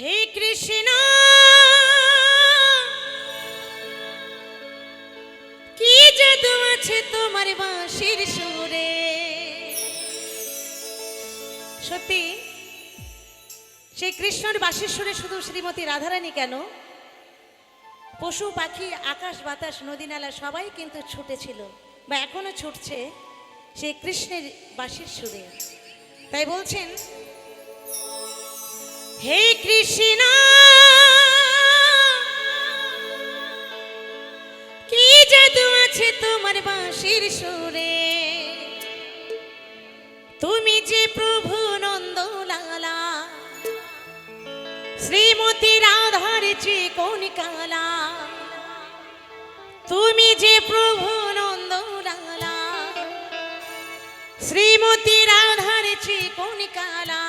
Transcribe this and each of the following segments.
হে কৃষ্ণ, কি জাদু আছে তোমার বাঁশির সুরে? সত্যি, সেই কৃষ্ণর বাঁশির সুরে শুধু শ্রীমতী রাধারানী কেন? পশু, পাখি, আকাশ, বাতাস, নদী, নালা সবাই কিন্তু ছুটেছিল বা এখনও ছুটছে সেই কৃষ্ণের বাঁশির সুরে। তাই বলছেন হে কৃষ্ণ, কি জাদু আছে তোমার বাঁশির সুরে? তুমি যে প্রভু নন্দলালা, শ্রীমতী রাধার যে কোন কালা তুমি যে প্রভু নন্দলালা, শ্রীমতী রাধার যে কোন কালা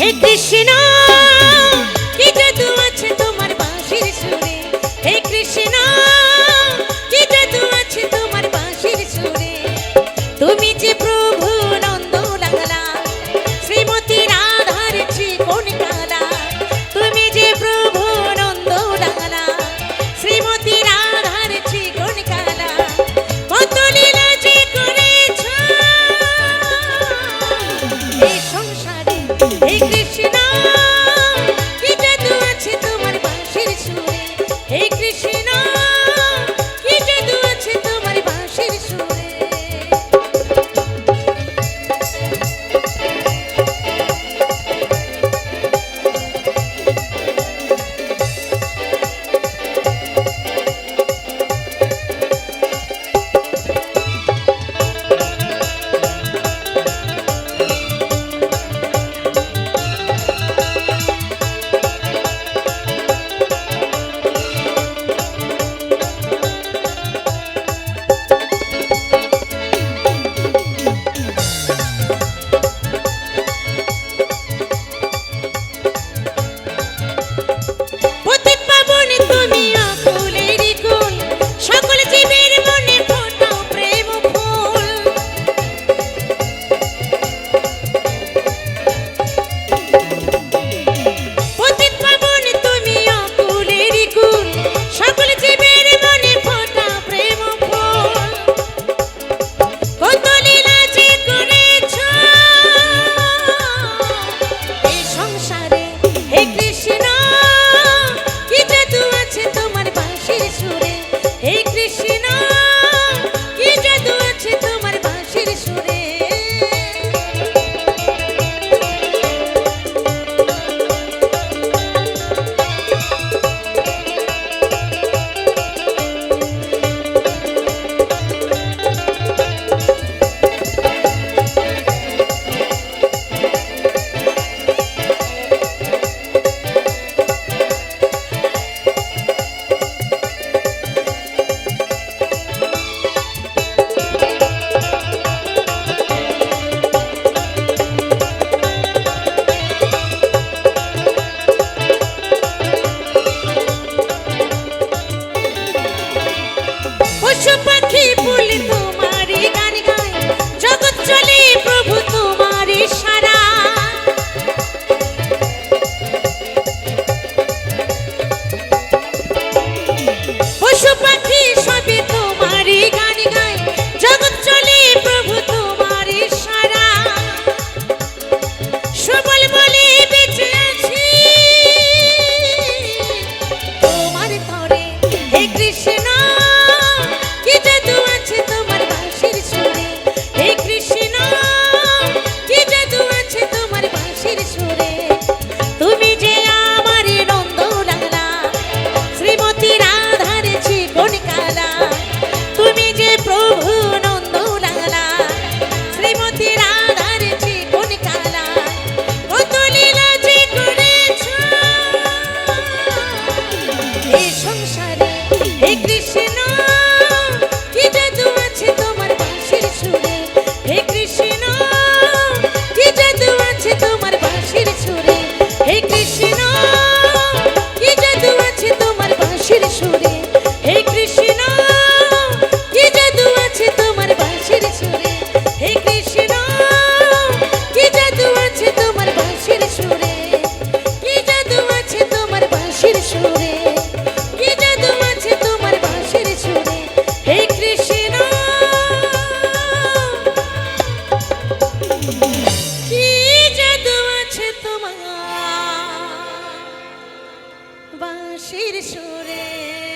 হে কৃষ্ণ, কি জাদু আছে তোমার বাঁশির সুরে? হে কৃষ্ণ, কি জাদু আছে তোমার বাঁশির সুরে? তুমি যে কৃষ্ণ chupando. বাঁশির সুরে